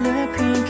look again.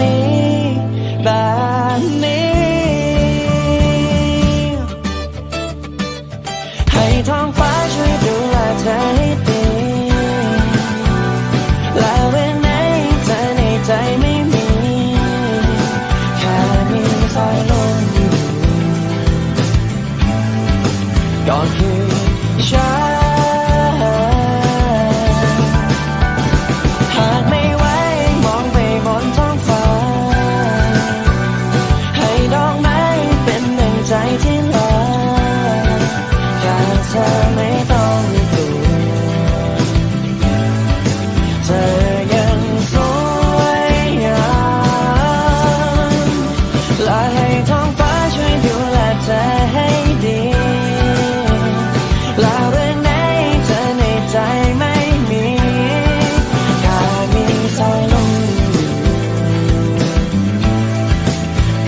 นี้ได้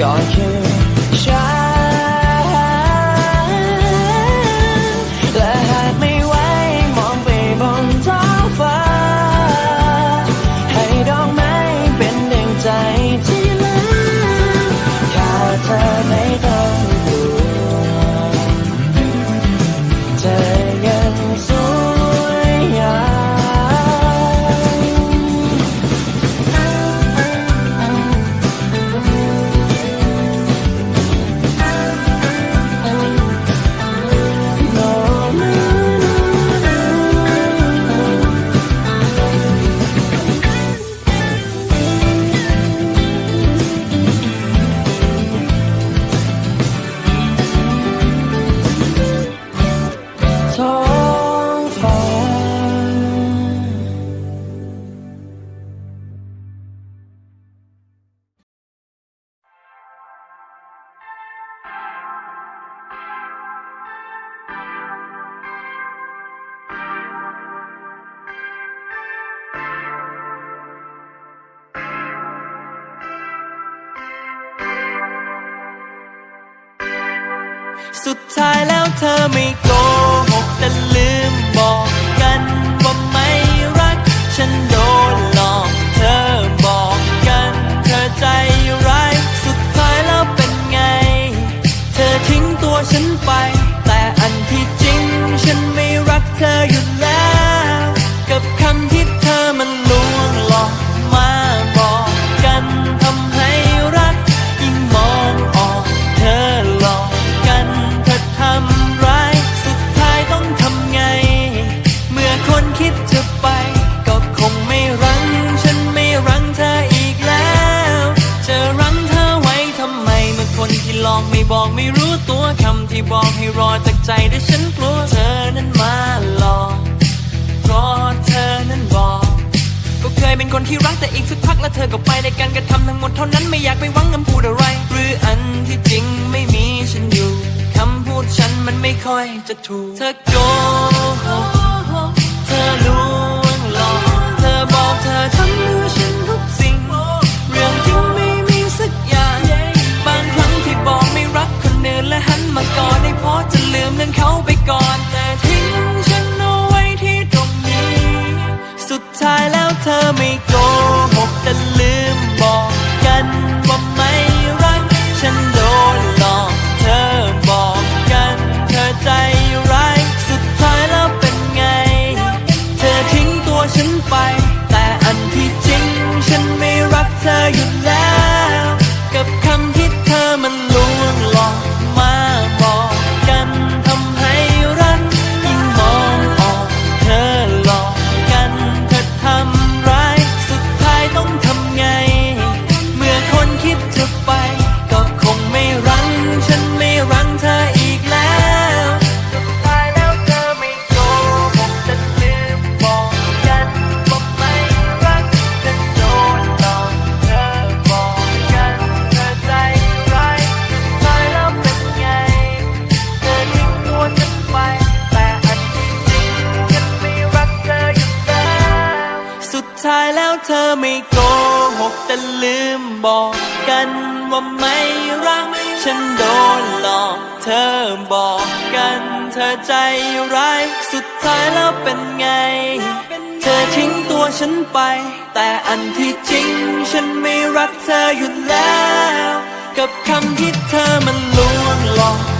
ก็คือฉัน สุดท้ายแล้วเธอไม่โกหกแต่ลืมบอกกันว่าไม่รัก ฉันโดนหลอกเธอบอกกันเธอใจร้าย สุดท้ายแล้วเป็นไง เธอทิ้งตัวฉันไป แต่อันที่จริง ฉันไม่รักเธออยู่แล้ว กับคำที่ ที่บอกให้รอจากใจแต่ฉันกลัวเธอนั้นมาหลอกเพราะเธอนั้นบอก ก็เคยเป็นคนที่รักแต่อีกสักพักแล้วเธอก็ไปในการกระทำทั้งหมดเท่านั้นไม่อยากไปหวังคำพูดอะไร หรืออันที่จริงไม่มีฉันอยู่คำพูดฉันมันไม่ค่อยจะถูก เธอโกหกเธอล ลืมเรื่องเขาไปก่อน แล้วเธอไม่โกหกแต่ลืมบอกกันว่าไม่รัก ฉันโดนหลอกเธอบอกกันเธอใจร้าย สุดท้ายแล้วเป็นไง เธอทิ้งตัวฉันไป แต่อันที่จริง ฉันไม่รักเธออยู่แล้ว กับคำที่เธอมันลวงหลอกมาบอก